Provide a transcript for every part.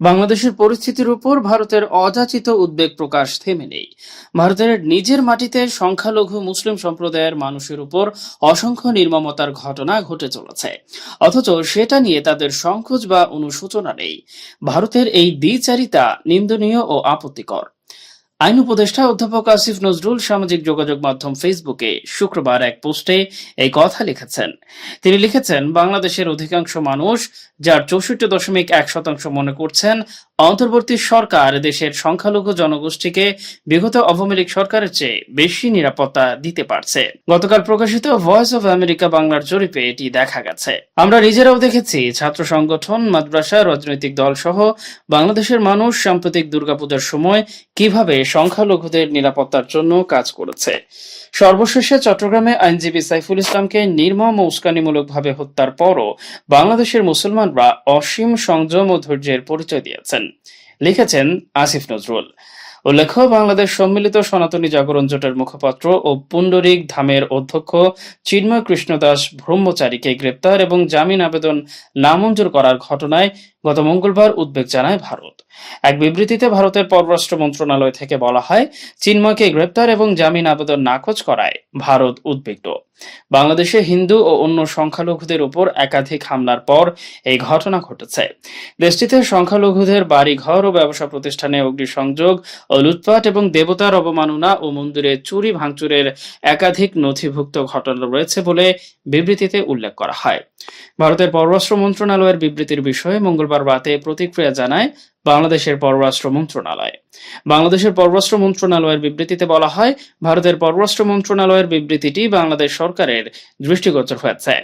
বাংলাদেশের পরিস্থিতির উপর ভারতের অযাচিত উদ্বেগ প্রকাশ থেমে নেই। ভারতের নিজের মাটিতে সংখ্যালঘু মুসলিম সম্প্রদায়ের মানুষের উপর অসংখ্য নির্মমতার ঘটনা ঘটে চলেছে। অথচ সেটা নিয়ে তাদের সংকোচ বা অনুশোচনা নেই। ভারতের এই দ্বিচারিতা নিন্দনীয় ও আপত্তিকর। আইন উপদেষ্টা অধ্যাপক আসিফ নজরুল সামাজিক যোগাযোগ মাধ্যম ফেসবুকে শুক্রবার এক পোস্টে এই কথা লিখেছেন। তিনি লিখেছেন, বাংলাদেশের অধিকাংশ মানুষ, যার চৌষট্টি দশমিক এক শতাংশ মনে করছেন অন্তর্বর্তী সরকার দেশের সংখ্যালঘু জনগোষ্ঠীকে বিগত লীগ সরকারের চেয়ে বেশি নিরাপত্তা দিতে পারছে। গতকাল প্রকাশিত ভয়েস অফ আমেরিকা বাংলার জরিপে এটি দেখা গেছে। আমরা নিজেরাও দেখেছি ছাত্র সংগঠন, মাদ্রাসা, রাজনৈতিক দল সহ বাংলাদেশের মানুষ সাম্প্রতিক দুর্গাপূজার সময় কীভাবে সংখ্যালঘুদের নিরাপত্তার জন্য কাজ করেছে। সর্বশেষে চট্টগ্রামে আইনজীবী সাইফুল ইসলামকে নির্মম ও উস্কানিমূলকভাবে হত্যার পরও বাংলাদেশের মুসলমানরা অসীম সংযম ও ধৈর্যের পরিচয় দিয়েছেন। লিখেছেন আসিফ নজরুল। উল্লেখ্য, বাংলাদেশ সম্মিলিত সনাতনী জাগরণ জোটের মুখপাত্র ও পুণ্ডরিক ধামের অধ্যক্ষ চিন্ময় কৃষ্ণদাস ব্রহ্মচারীকে গ্রেপ্তার এবং জামিন আবেদন নামঞ্জুর করার ঘটনায় গত মঙ্গলবার উদ্বেগ জানায় ভারত। এক বিবৃতিতে ভারতের পররাষ্ট্র মন্ত্রণালয় থেকে বলা হয়, চিন্ময়কে গ্রেপ্তার এবং জামিন আবেদন নাকচ করায় ভারত উদ্বিগ্ন। বাংলাদেশে হিন্দু ও অন্য সংখ্যালঘুদের উপর একাধিক হামলার পর এই ঘটনা ঘটেছে। দেশটিতে সংখ্যালঘুদের বাড়িঘর ও ব্যবসা প্রতিষ্ঠানে অগ্নিসংযোগ ও লুটপাট এবং দেবতার অবমাননা ও মন্দিরে চুরি ভাঙচুরের একাধিক নথিভুক্ত ঘটনা রয়েছে বলে বিবৃতিতে উল্লেখ করা হয়। ভারতের পররাষ্ট্র মন্ত্রণালয়ের বিবৃতির বিষয়ে মঙ্গলবার রাতে প্রতিক্রিয়া জানায় বাংলাদেশের পররাষ্ট্র মন্ত্রণালয়। বাংলাদেশের পররাষ্ট্র মন্ত্রণালয়ের বিবৃতিতে বলা হয়, ভারতের পররাষ্ট্র মন্ত্রণালয়ের বিবৃতিটি বাংলাদেশ সরকারের দৃষ্টিগোচর হয়েছে।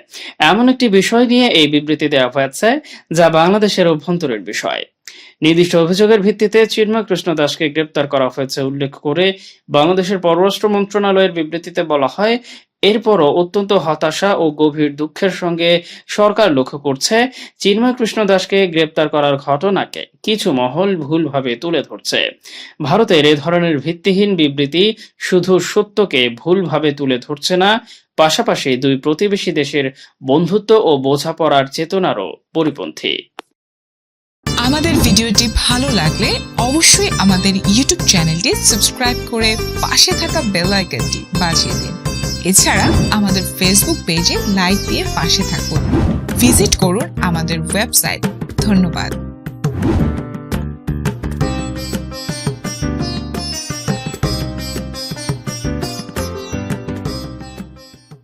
এমন একটি বিষয় নিয়ে এই বিবৃতি দেওয়া হয়েছে, যা বাংলাদেশের অভ্যন্তরের বিষয়। নির্দিষ্ট অভিযোগের ভিত্তিতে চিন্ময় কৃষ্ণ দাসকে গ্রেপ্তার করা হয়েছে উল্লেখ করে বাংলাদেশের পররাষ্ট্র মন্ত্রণালয়ের বিবৃতিতে বলা হয় এরপরও অত্যন্ত হতাশা ও গভীর দুঃখের সঙ্গে সরকার লক্ষ্য করছে, চিন্ময় কৃষ্ণ দাসকে গ্রেপ্তার করার ঘটনাকে কিছু মহল ভুলভাবে তুলে ধরছে। ভারতের এ ধরনের ভিত্তিহীন বিবৃতি শুধু সত্যকে ভুলভাবে তুলে ধরছে না, পাশাপাশি দুই প্রতিবেশী দেশের বন্ধুত্ব ও বোঝাপড়ার চেতনারও পরিপন্থী। আমাদের ভিডিওটি ভালো লাগলে অবশ্যই আমাদের ইউটিউব চ্যানেলটি সাবস্ক্রাইব করে পাশে থাকা বেল আইকনটি বাজিয়ে দিন। এছাড়া আমাদের ফেসবুক পেজে লাইক দিয়ে পাশে থাকুন। ভিজিট করুন আমাদের ওয়েবসাইট ধন্যবাদ।